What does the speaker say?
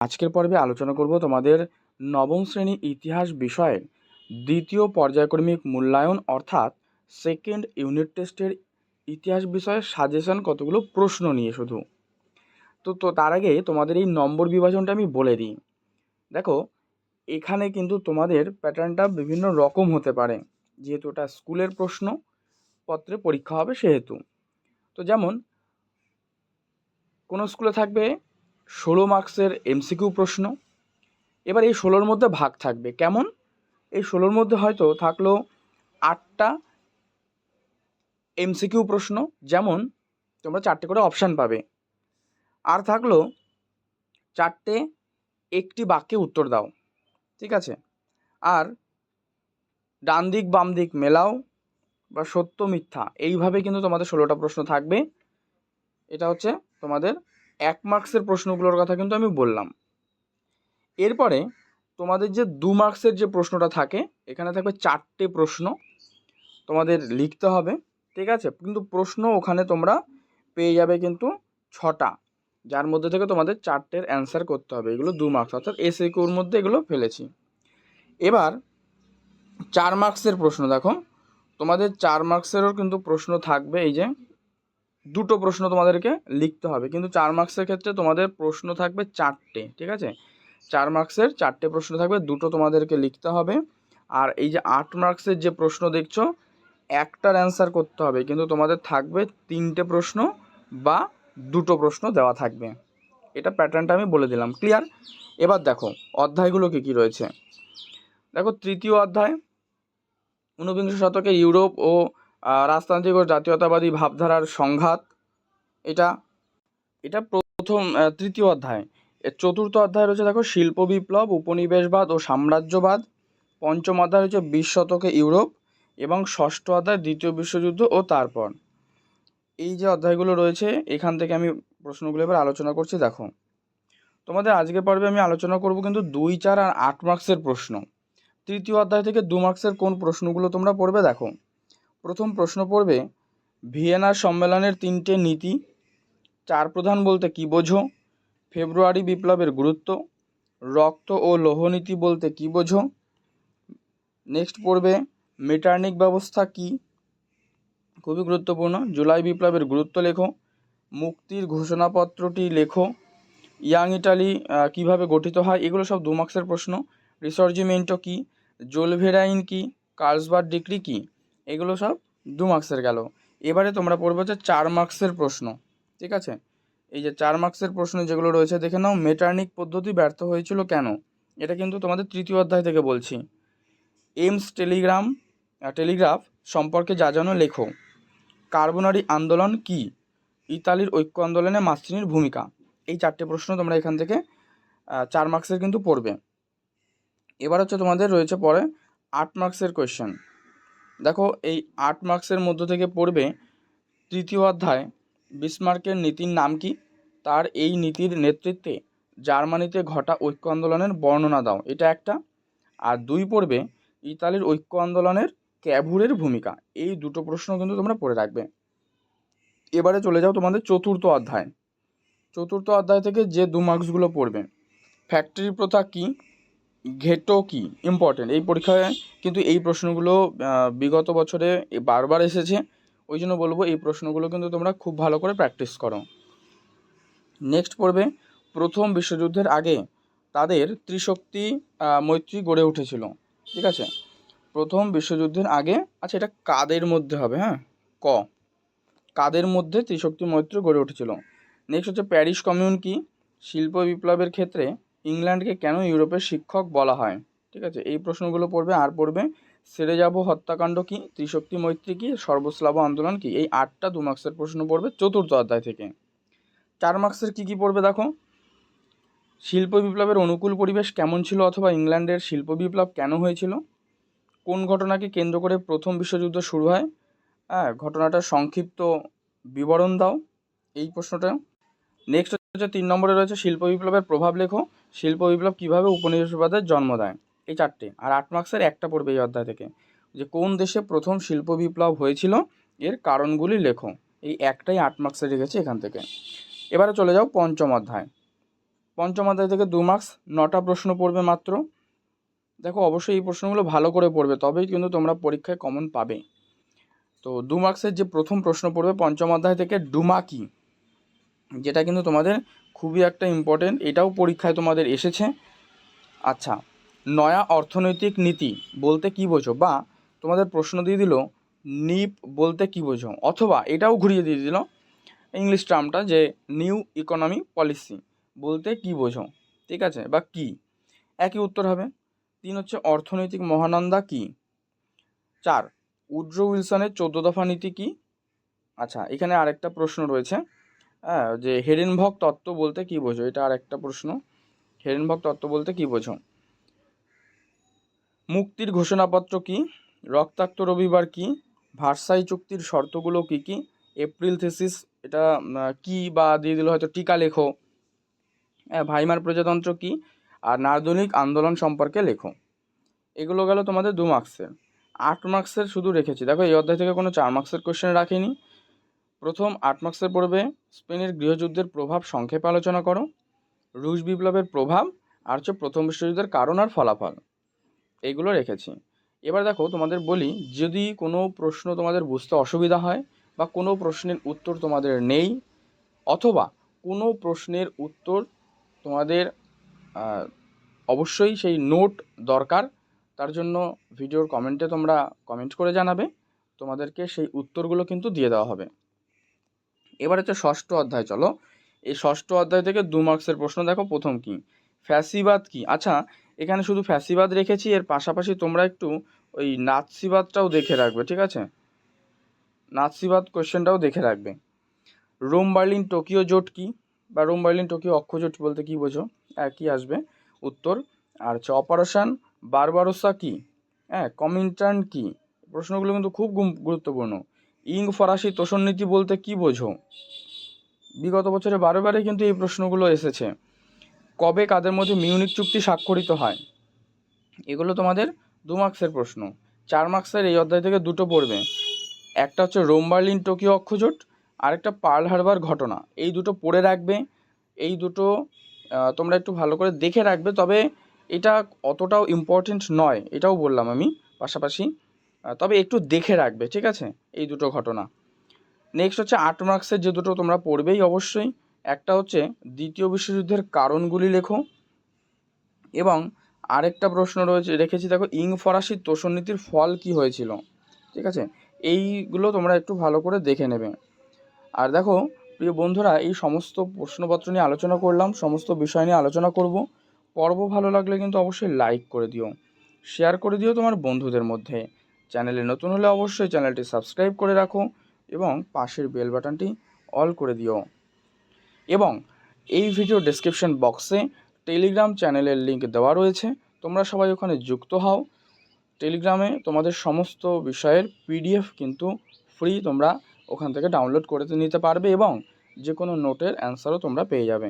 আজকের পর্বে আলোচনা করব তোমাদের নবম শ্রেণি ইতিহাস বিষয়ের দ্বিতীয় পর্যায়ক্রমিক মূল্যায়ন অর্থাৎ সেকেন্ড ইউনিট টেস্টের ইতিহাস বিষয়ে সাজেশন কতগুলো প্রশ্ন নিয়ে শুধু। তো তো তার আগে তোমাদের এই নম্বর বিভাজনটা আমি বলে দিই। দেখো, এখানে কিন্তু তোমাদের প্যাটার্নটা বিভিন্ন রকম হতে পারে। যেহেতু ওটা স্কুলের প্রশ্ন, পত্রে পরীক্ষা হবে সেহেতু। তো যেমন, কোনো স্কুলে থাকবে ষোলো মার্কসের এমসিকিউ প্রশ্ন। এবার এই ষোলোর মধ্যে ভাগ থাকবে। কেমন? এই ষোলোর মধ্যে হয়তো থাকল আটটা এমসিকিউ প্রশ্ন। যেমন, তোমরা চারটে করে অপশান পাবে। আর থাকল চারটে একটি বাক্যে উত্তর দাও। ঠিক আছে? আর ডান দিক, বাম দিক মেলাও বা সত্য মিথ্যা, এইভাবে কিন্তু তোমাদের ষোলোটা প্রশ্ন থাকবে। এটা হচ্ছে তোমাদের এক মার্কসের প্রশ্নগুলোর কথা কিন্তু আমি বললাম। এরপরে তোমাদের যে দু মার্কসের যে প্রশ্নটা থাকে, এখানে থাকবে চারটে প্রশ্ন। তোমাদের লিখতে হবে, ঠিক আছে? কিন্তু প্রশ্ন ওখানে তোমরা পেয়ে যাবে কিন্তু ছটা, যার মধ্যে থেকে তোমাদের চারটের অ্যান্সার করতে হবে। এগুলো দু মার্কস অর্থাৎ এসএকিউর মধ্যে এগুলো ফেলেছি। এবার চার মার্কসের প্রশ্ন দেখো। তোমাদের চার মার্কসেরও কিন্তু প্রশ্ন থাকবে এই যে দুটো প্রশ্ন তোমাদেরকে লিখতে হবে। কিন্তু চার মার্কসের ক্ষেত্রে তোমাদের প্রশ্ন থাকবে চারটে, ঠিক আছে? চার মার্কসের চারটে প্রশ্ন থাকবে, দুটো তোমাদেরকে লিখতে হবে। আর এই যে আট মার্কসের যে প্রশ্ন দেখছ, একটার অ্যান্সার করতে হবে। কিন্তু তোমাদের থাকবে তিনটে প্রশ্ন বা দুটো প্রশ্ন দেওয়া থাকবে। এটা প্যাটার্নটা আমি বলে দিলাম ক্লিয়ার এবার দেখো অধ্যায়গুলো কী কী রয়েছে? দেখো, তৃতীয় অধ্যায়, ঊনবিংশ শতকে ইউরোপ ও রাজতান্ত্রিক ও জাতীয়তাবাদী ভাবধারার সংঘাত, এটা এটা প্রথম তৃতীয় অধ্যায়। এর চতুর্থ অধ্যায় রয়েছে, দেখো, শিল্প বিপ্লব, উপনিবেশবাদ ও সাম্রাজ্যবাদ। পঞ্চম অধ্যায় রয়েছে, বিশ শতকে ইউরোপ। এবং ষষ্ঠ অধ্যায়, দ্বিতীয় বিশ্বযুদ্ধ ও তারপর। এই যে অধ্যায়গুলো রয়েছে, এখান থেকে আমি প্রশ্নগুলো এবার আলোচনা করছি, দেখো। তোমাদের আজকের পর্বে আমি আলোচনা করব কিন্তু দুই, চার আর আট মার্কসের প্রশ্ন। তৃতীয় অধ্যায় থেকে দু মার্কসের কোন প্রশ্নগুলো তোমরা পড়বে, দেখো। প্রথম প্রশ্ন পড়বে, ভিয়েনার সম্মেলনের তিনটে নীতি। চার প্রধান বলতে কী বোঝো? ফেব্রুয়ারি বিপ্লবের গুরুত্ব। রক্ত ও লোহনীতি বলতে কী বোঝো? নেক্সট পড়বে, মেটার্নিক ব্যবস্থা কী? খুবই গুরুত্বপূর্ণ। জুলাই বিপ্লবের গুরুত্ব লেখো। মুক্তির ঘোষণাপত্রটি লেখো। ইয়াং ইটালি কীভাবে গঠিত হয়? এগুলো সব দু মার্কসের প্রশ্ন। রিসর্জিমেন্টো কী? জোলভেরাইন কি? কার্লসবার্গ ডিগ্রি কী? এগুলো সব দু মার্কসের গেল। এবারে তোমরা পড়বে হচ্ছে চার মার্কসের প্রশ্ন, ঠিক আছে? এই যে চার মার্কসের প্রশ্ন যেগুলো রয়েছে, দেখে নাও মেটার্নিক পদ্ধতি ব্যর্থ হয়েছিল কেন? এটা কিন্তু তোমাদের তৃতীয় অধ্যায় থেকে বলছি। এমস টেলিগ্রাম টেলিগ্রাফ সম্পর্কে যা যেন লেখো। কার্বনারি আন্দোলন কি? ইতালির ঐক্য আন্দোলনে মাস্তিনির ভূমিকা। এই চারটে প্রশ্ন তোমরা এখান থেকে চার মার্কসের কিন্তু পড়বে। এবার হচ্ছে তোমাদের রয়েছে পরে আট মার্কসের কোয়েশ্চেন দেখো এই আট মার্কসের মধ্য থেকে পড়বে তৃতীয় অধ্যায়, বিসমার্কের নীতির নাম কি? তার এই নীতির নেতৃত্বে জার্মানিতে ঘটা ঐক্য আন্দোলনের বর্ণনা দাও। এটা একটা। আর দুই পড়বে ইতালির ঐক্য আন্দোলনের ক্যাভুরের ভূমিকা। এই দুটো প্রশ্ন কিন্তু তোমরা পড়ে রাখবে। এবারে চলে যাও তোমাদের চতুর্থ অধ্যায়। চতুর্থ অধ্যায় থেকে যে দু মার্কসগুলো পড়বে। ফ্যাক্টরি প্রথা কি? ঘেটো কি? ইম্পর্টেন্ট এই পরীক্ষায় কিন্তু এই প্রশ্নগুলো বিগত বছরে বারবার এসেছে। ওই জন্য বলব এই প্রশ্নগুলো কিন্তু তোমরা খুব ভালো করে প্র্যাকটিস করো। নেক্সট পড়বে, প্রথম বিশ্বযুদ্ধের আগে তাদের ত্রিশক্তি মৈত্রী গড়ে উঠেছিল। ঠিক আছে? প্রথম বিশ্বযুদ্ধের আগে আচ্ছা এটা কাদের মধ্যে হবে হ্যাঁ? ক? কাদের মধ্যে ত্রিশক্তি মৈত্রী গড়ে উঠেছিল? নেক্সট হচ্ছে প্যারিস কমিউন কি? শিল্প বিপ্লবের ক্ষেত্রে ইংল্যান্ডকে কেন ইউরোপের শিক্ষক বলা হয়? ঠিক আছে, এই প্রশ্নগুলো পড়বে, আর পড়বে, সেরে যাব হত্যাকাণ্ড কি, ত্রিশক্তি মৈত্রী কি সর্বস্লাভ আন্দোলন কি, এই আটটা দু মার্কসের প্রশ্ন পড়বে চতুর্থ অধ্যায় থেকে। চার মার্কসের কী কী পড়বে দেখো? শিল্প বিপ্লবের অনুকূল পরিবেশ কেমন ছিল অথবা ইংল্যান্ডের শিল্প বিপ্লব কেন হয়েছিল? কোন ঘটনাকে কেন্দ্র করে প্রথম বিশ্বযুদ্ধ শুরু হয়? হ্যাঁ ঘটনাটার সংক্ষিপ্ত বিবরণ দাও, এই প্রশ্নটা। নেক্সট হচ্ছে তিন নম্বরে রয়েছে শিল্প বিপ্লবের প্রভাব লেখো। শিল্প বিপ্লব কীভাবে উপনিবেশবাদের জন্ম দেয়? এই চারটে। আর আট মার্কসের একটা পড়বে এই অধ্যায় থেকে। যে কোন দেশে প্রথম শিল্প বিপ্লব হয়েছিল, এর কারণগুলি লেখো। এই একটাই আট মার্কসে রেখেছে এখান থেকে। এবারে চলে যাও পঞ্চম অধ্যায়। পঞ্চম অধ্যায় থেকে দু মার্কস, নটা প্রশ্ন পড়বে মাত্র। দেখো, অবশ্যই এই প্রশ্নগুলো ভালো করে পড়বে, তবেই কিন্তু তোমরা পরীক্ষায় কমন পাবে। তো দু মার্কসের যে প্রথম প্রশ্ন পড়বে পঞ্চম অধ্যায় থেকে ডুমা কি? যেটা কিন্তু তোমাদের খুবই একটা ইম্পর্টেন্ট এটাও পরীক্ষায় তোমাদের এসেছে। আচ্ছা নয়া অর্থনৈতিক নীতি বলতে কি বোঝো বা তোমাদের প্রশ্ন দিয়ে দিল, নিপ বলতে কি বোঝো? অথবা এটাও ঘুরিয়ে দিয়ে দিল ইংলিশ টার্মটা যে নিউ ইকোনমি পলিসি বলতে কি বোঝো? ঠিক আছে, বা কি? একই উত্তর হবে। তিন হচ্ছে অর্থনৈতিক মহানন্দা কি? চার উড্রো উইলসনের চোদ্দ দফা নীতি কি? আচ্ছা এখানে আরেকটা প্রশ্ন রয়েছে। হ্যাঁ যে হেরেনভক তত্ত্ব বলতে কি বোঝো? এটা আর একটা প্রশ্ন। হেরেনভক তত্ত্ব বলতে কি বোঝো? মুক্তির ঘোষণাপত্র কি? রক্তাক্ত রবিবার কি? ভার্সাই চুক্তির শর্তগুলো কি কি? এপ্রিল থেসিস, এটা কি বা দিয়ে দিল হয়তো টিকা লেখো। হ্যাঁ ভাইমার প্রজাতন্ত্র কি? আর নার্দনিক আন্দোলন সম্পর্কে লেখো। এগুলো গেল তোমাদের দু মার্কসের আট মার্কসের শুধু রেখেছি। দেখো এই অধ্যায় থেকে কোনো চার মার্কসের কোশ্চেন রাখিনি। প্রথম আট মার্কসের পড়বে, স্পেনের গৃহযুদ্ধের প্রভাব সংক্ষেপে আলোচনা করো, রুশ বিপ্লবের প্রভাব, আর হচ্ছে প্রথম বিশ্বযুদ্ধের কারণ আর ফলাফল। এইগুলো রেখেছি। এবার দেখো, তোমাদের বলি, যদি কোনো প্রশ্ন তোমাদের বুঝতে অসুবিধা হয়, বা কোনো প্রশ্নের উত্তর তোমাদের নেই, অথবা কোনো প্রশ্নের উত্তর তোমাদের অবশ্যই সেই নোট দরকার, তার জন্য ভিডিওর কমেন্টে তোমরা কমেন্ট করে জানাবে, তোমাদেরকে সেই উত্তরগুলো কিন্তু দিয়ে দেওয়া হবে। এবার হচ্ছে ষষ্ঠ অধ্যায়, চলো। এই ষষ্ঠ অধ্যায় থেকে দু মার্কসের প্রশ্ন দেখো, প্রথম কি? ফ্যাসিবাদ কি? আচ্ছা এখানে শুধু ফ্যাসিবাদ রেখেছি, এর পাশাপাশি তোমরা একটু ওই নাৎসিবাদটাও দেখে রাখবে, ঠিক আছে? নাৎসিবাদ কোশ্চেনটাও দেখে রাখবে। রোম, বার্লিন, টোকিও জোট কি? বা রোম, বার্লিন, টোকিও অক্ষজোট বলতে কি বোঝো? একই আসবে? উত্তর। আর হচ্ছে অপারেশন, বারবারোসা কি? হ্যাঁ কমিন্টার্ন কি? প্রশ্নগুলো কিন্তু খুব গুরুত্বপূর্ণ। ইং ফরাসি তোষণ নীতি বলতে কি বোঝো? বিগত বছরে বারে বারে কিন্তু এই প্রশ্নগুলো এসেছে। কবে কাদের মধ্যে মিউনিক চুক্তি স্বাক্ষরিত হয়? এগুলো তোমাদের দু মার্ক্সের প্রশ্ন। চার মার্ক্সের এই অধ্যায় থেকে দুটো পড়বে। একটা হচ্ছে রোমবার্লিন টোকিও অক্ষজোট, আরেকটা পার্ল হারবার ঘটনা। এই দুটো পড়ে রাখবে। এই দুটো তোমরা একটু ভালো করে দেখে রাখবে। তবে এটা অতটাও ইম্পর্টেন্ট নয়, এটাও বললাম আমি পাশাপাশি। তবে একটু দেখে রাখবে, ঠিক আছে? এই দুটো ঘটনা। নেক্সট হচ্ছে আট মার্কসের যে দুটো তোমরা পড়বেই অবশ্যই। একটা হচ্ছে দ্বিতীয় বিশ্বযুদ্ধের কারণগুলি লেখো। এবং আরেকটা প্রশ্ন রয়েছে, রেখেছি দেখো, ইং ফরাসি তোষণ নীতির ফল কি হয়েছিল? ঠিক আছে? এইগুলো তোমরা একটু ভালো করে দেখে নেবে। আর দেখো, প্রিয় বন্ধুরা, এই সমস্ত প্রশ্নপত্র নিয়ে আলোচনা করলাম, সমস্ত বিষয় নিয়ে আলোচনা করব। পর্ব ভালো লাগলে কিন্তু অবশ্যই লাইক করে দিও। শেয়ার করে দিও তোমার বন্ধুদের মধ্যে। চ্যানেলে নতুন হলে অবশ্যই চ্যানেলটি সাবস্ক্রাইব করে রাখো এবং পাশের বেল বাটনটি অল করে দিও। এবং এই ভিডিও ডেসক্রিপশন বক্সে টেলিগ্রাম চ্যানেলের লিংক দেওয়া রয়েছে। তোমরা সবাই ওখানে যুক্ত হও। টেলিগ্রামে তোমাদের সমস্ত বিষয়ের পিডিএফ কিন্তু ফ্রি তোমরা ওখান থেকে ডাউনলোড করে নিতে পারবে এবং যে কোনো নোটের অ্যান্সারও তোমরা পেয়ে যাবে।